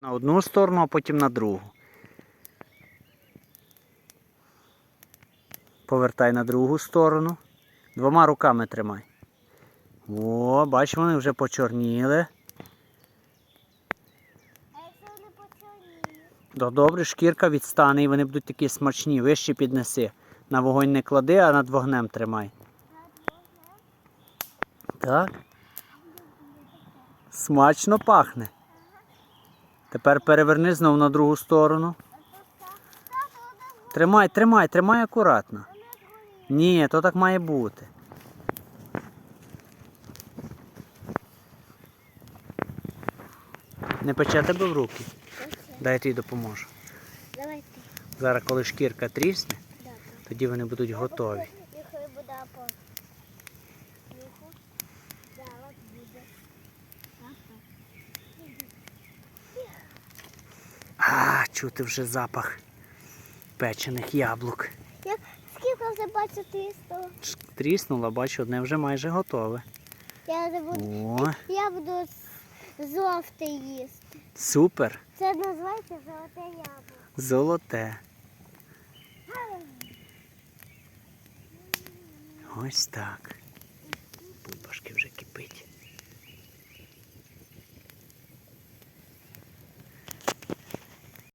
На одну сторону, а потім на другу. Повертай на другу сторону. Двома руками тримай. О, бач, вони вже почорніли. А якщо вони почорніють? Да, добре, шкірка відстане і вони будуть такі смачні. Вище піднеси. На вогонь не клади, а над вогнем тримай. Так. Смачно пахне. Тепер переверни знов на другу сторону. Тримай, тримай, тримай акуратно. Ні, то так має бути. Не пече тебе в руки? Дай я тобі допоможу. Зараз, коли шкірка трісне, тоді вони будуть готові. Чути вже запах печених яблук. Скільки вже бачу тисто? Ш- Тріснула, бачу, одне вже майже готове. Я не буду. О, Я буду з- їсти. супер! Це називається золоте яблуко. Золоте. Ось так. Бульбашки вже кипить.